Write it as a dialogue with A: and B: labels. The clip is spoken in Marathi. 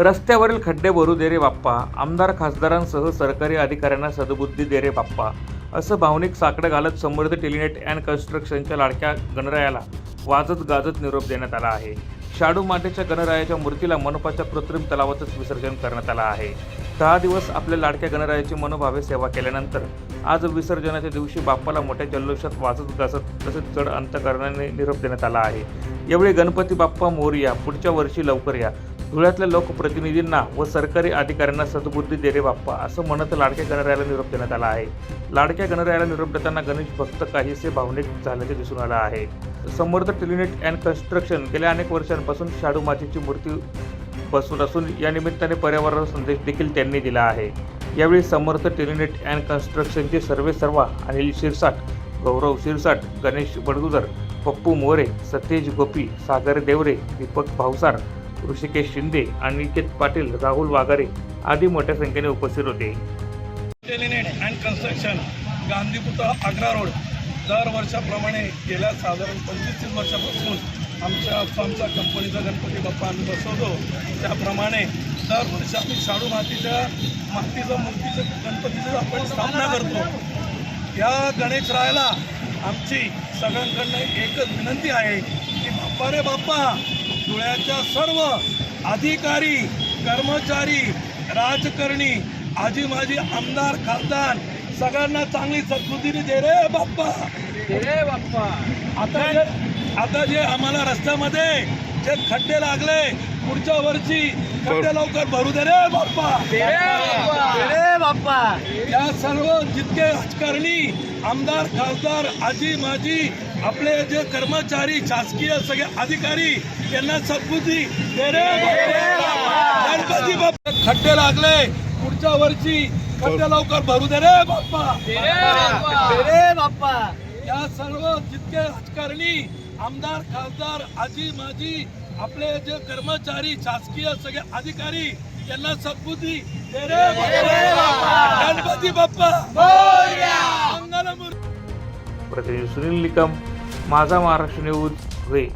A: रस्त्यावरील खड्डे भरू दे रे बाप्पा. आमदार खासदारांसह सरकारी अधिकाऱ्यांना सदबुद्धी दे रे बाप्पा. असं भावनिक साकडं घालत समृद्ध टेलिनेट अँड कन्स्ट्रक्शनच्या लाडक्या गणरायाला वाजत गाजत निरोप देण्यात आला आहे. शाडू मातेच्या गणरायाच्या मूर्तीला मनपाच्या कृत्रिम तलावातच विसर्जन करण्यात आलं आहे. दहा दिवस आपल्या लाडक्या गणरायाची मनोभावे सेवा केल्यानंतर आज विसर्जनाच्या दिवशी बाप्पाला मोठ्या जल्लोषात वाजत गाजत तसेच जड अंतकरणाने निरोप देण्यात आला आहे. यावेळी गणपती बाप्पा मोरया पुढच्या वर्षी लवकर या. धुळ्यातल्या लोकप्रतिनिधींना व सरकारी अधिकाऱ्यांना सद्बुद्धी दे रे बाप्पा असं म्हणत लाडक्या गणरायाला निरोप देण्यात आला आहे. लाडक्या गणरायाला निरोप देताना गणेश भक्त काहीसे भावनिक झाल्याचे दिसून आलं आहे. समर्थ टेलिनेट अँड कन्स्ट्रक्शन गेल्या अनेक वर्षांपासून शाडू मातीची मूर्ती बसून असून या निमित्ताने पर्यावरण संदेश देखील त्यांनी दिला आहे. यावेळी समर्थ टेलिनेट अँड कन्स्ट्रक्शनचे सर्वे सर्वा अनिल शिरसाट गौरव शिरसाट गणेश बडगुजर पप्पू मोरे सतेज गोपी सागर देवरे दीपक भावसार ऋषिकेश शिंदे अनिकेत पाटील राहुल वाघारे आदी मोठ्या संख्येने उपस्थित होते.
B: अँड कन्स्ट्रक्शन गांधीपुता आग्रा रोड. दर वर्षाप्रमाणे गेल्या साधारण पंचवीस तीस वर्षापासून आमच्या आमच्या कंपनीचा गणपती बाप्पा आम्ही बसवतो. त्याप्रमाणे दरवर्षी आम्ही शाडू मातीच्या मातीचं मूर्तीचं गणपतीचं आपण स्थापना करतो. या गणेशरायाला आमची सगळ्यांकडनं एकच विनंती आहे बाप्पा रे बाप्पा. धुळ्याच्या सर्व अधिकारी कर्मचारी राजकारणी आजी माजी आमदार खासदार सगळ्यांना चांगली सद्बुद्धीने दे रे बाप्पा.
C: रे बाप्पा.
B: आता जे आता जे आम्हाला रस्त्यामध्ये जे खड्डे लागले पुढच्या वर्षी खड्डे लवकर भरू दे रे बाप्पा.
C: रे बाप्पा.
B: या सर्व जितके राजकारणी आमदार खासदार आजी माजी आपले जे कर्मचारी शासकीय सगळे अधिकारी यांना सद्बुद्धी. गणपती बाप्पा. खड्डे लागले पुढच्या वर्षी खड्डे लवकर भरू दे रे बाप्पा.
C: रे बाप्पा.
B: या सर्व जितके राजकारणी आमदार खासदार आजी माजी आपले जे कर्मचारी शासकीय सगळे अधिकारी यांना सद्बुद्धी दे रे बाप्पा. गणपती बाप्पा. मंगलमूर्ती.
A: प्रतिनिधी सुनील निकम माझा महाराष्ट्र न्यूज धुळे